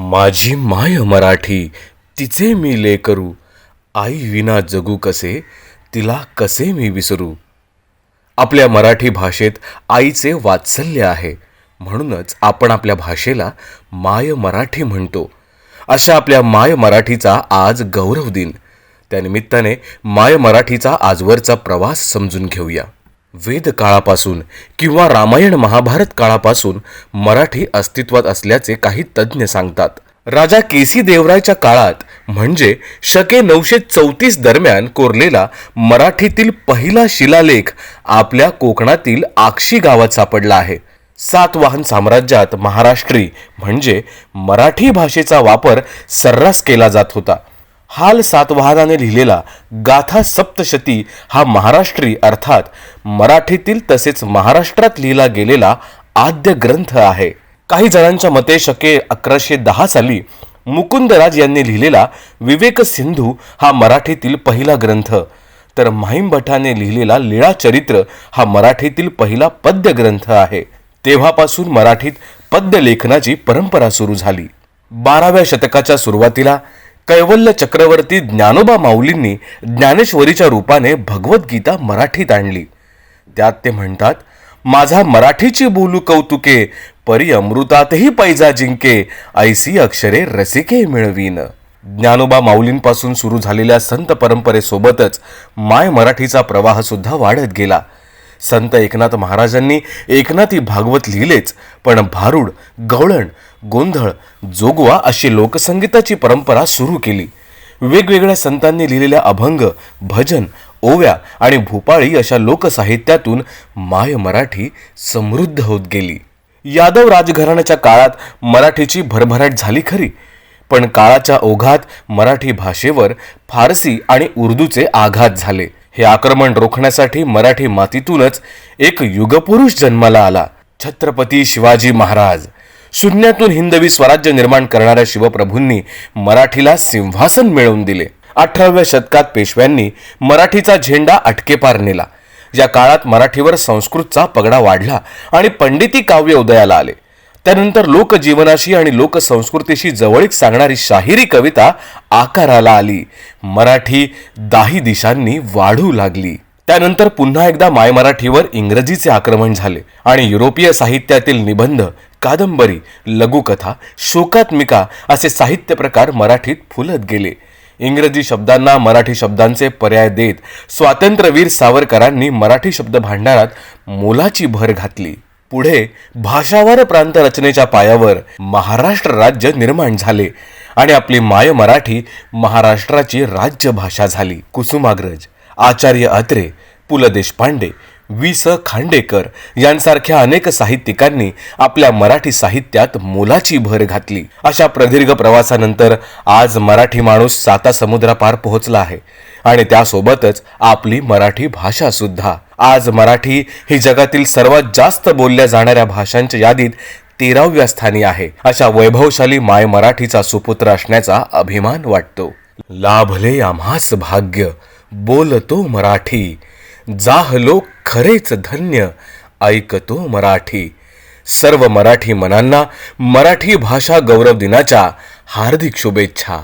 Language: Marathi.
माझी माय मराठी तिचे मी लेकरू आई विना जगू कसे तिला कसे मी विसरू. आपल्या मराठी भाषेत आईचे वात्सल्य आहे. म्हणूनच आपण आपल्या भाषेला माय मराठी म्हणतो. अशा आपल्या माय मराठीचा आज गौरव दिन. त्यानिमित्ताने माय मराठीचा आजवरचा प्रवास समजून घेऊया. वेद काळापासून किंवा रामायण महाभारत काळापासून मराठी अस्तित्वात असल्याचे काही तज्ज्ञ सांगतात. राजा केसी देवरायच्या काळात म्हणजे शके नऊशे चौतीस दरम्यान कोरलेला मराठीतील पहिला शिलालेख आपल्या कोकणातील आक्षी गावात सापडला आहे. सातवाहन साम्राज्यात महाराष्ट्री म्हणजे मराठी भाषेचा वापर सर्रास केला जात होता. हाल सातवाहनाने लिहिलेला गाथा सप्तशती हा महाराष्ट्री अर्थात मराठीतील तसेच महाराष्ट्रात लिहिला गेलेला आद्य ग्रंथ आहे. काही जणांच्या मते शके अकराशे दहा साली मुकुंदराज यांनी लिहिलेला विवेक सिंधू हा मराठीतील पहिला ग्रंथ. तर माहीम भटाने लिहिलेला लीळा चरित्र हा मराठीतील पहिला पद्य ग्रंथ आहे. तेव्हापासून मराठीत पद्य लेखनाची परंपरा सुरू झाली. बाराव्या शतकाच्या सुरुवातीला कैवल्य चक्रवर्ती ज्ञानोबा माऊलींनी ज्ञानेश्वरीच्या रूपाने भगवद्गीता मराठीत आणली. त्यात ते म्हणतात माझा मराठीची बोलू कौतुके परी अमृतातही पैजा जिंके ऐसी अक्षरे रसिके मिळवीन. ज्ञानोबा माऊलींपासून सुरू झालेल्या संत परंपरेसोबतच माय मराठीचा प्रवाह सुद्धा वाढत गेला. संत एकनाथ महाराजांनी एकनाथी भागवत लिहिलेच पण भारूड गवळण गोंधळ जोगवा अशी लोकसंगीताची परंपरा सुरू केली. वेगवेगळ्या संतांनी लिहिलेल्या अभंग भजन ओव्या आणि भूपाळी अशा लोकसाहित्यातून माय मराठी समृद्ध होत गेली. यादव राजघराण्याच्या काळात मराठीची भरभराट झाली खरी पण काळाच्या ओघात मराठी भाषेवर फारसी आणि उर्दूचे आघात झाले. हे आक्रमण रोखण्यासाठी मराठी मातीतूनच एक युगपुरुष जन्माला आला छत्रपती शिवाजी महाराज. शून्यातून हिंदवी स्वराज्य निर्माण करणाऱ्या शिवप्रभूंनी मराठीला सिंहासन मिळवून दिले. अठराव्या शतकात पेशव्यांनी मराठीचा झेंडा अटकेपार नेला. या काळात मराठीवर संस्कृतचा पगडा वाढला आणि पंडिती काव्य उदयाला आले. त्यानंतर लोकजीवनाशी आणि लोकसंस्कृतीशी जवळीक सांगणारी शाहिरी कविता आकाराला आली. मराठी दाही दिशांनी वाढू लागली. त्यानंतर पुन्हा एकदा माय मराठीवर इंग्रजीचे आक्रमण झाले आणि युरोपीय साहित्यातील निबंध कादंबरी लघुकथा शोकात्मिका असे साहित्य प्रकार मराठीत फुलत गेले. इंग्रजी शब्दांना मराठी शब्दांचे पर्याय देत स्वातंत्र्यवीर सावरकरांनी मराठी शब्द भांडारात मोलाची भर घातली. पुढे भाषावर प्रांत रचनेच्या पायावर महाराष्ट्र राज्य निर्माण झाले आणि आपली माय मराठी महाराष्ट्राची राज्यभाषा झाली. कुसुमाग्रज आचार्य अत्रे पु ल देशपांडे वि स खांडेकर यांसारख्या अनेक साहित्यिकांनी आपल्या मराठी साहित्यात मोलाची भर घातली. अशा प्रदीर्घ प्रवासानंतर आज मराठी माणूस साता समुद्रापार पोहोचला आहे आणि त्यासोबतच आपली मराठी भाषा सुद्धा. आज मराठी ही जगातील सर्वात जास्त बोलल्या जाणाऱ्या भाषांच्या यादीत तेराव्या स्थानी आहे. अशा वैभवशाली माय मराठीचा सुपुत्र असण्याचा अभिमान वाटतो. लाभले आम्हास भाग्य बोलतो मराठी जाहलो खरेच धन्य. ऐकतो मराठी. सर्व मराठी मनांना मराठी भाषा गौरव दिनाच्या हार्दिक शुभेच्छा.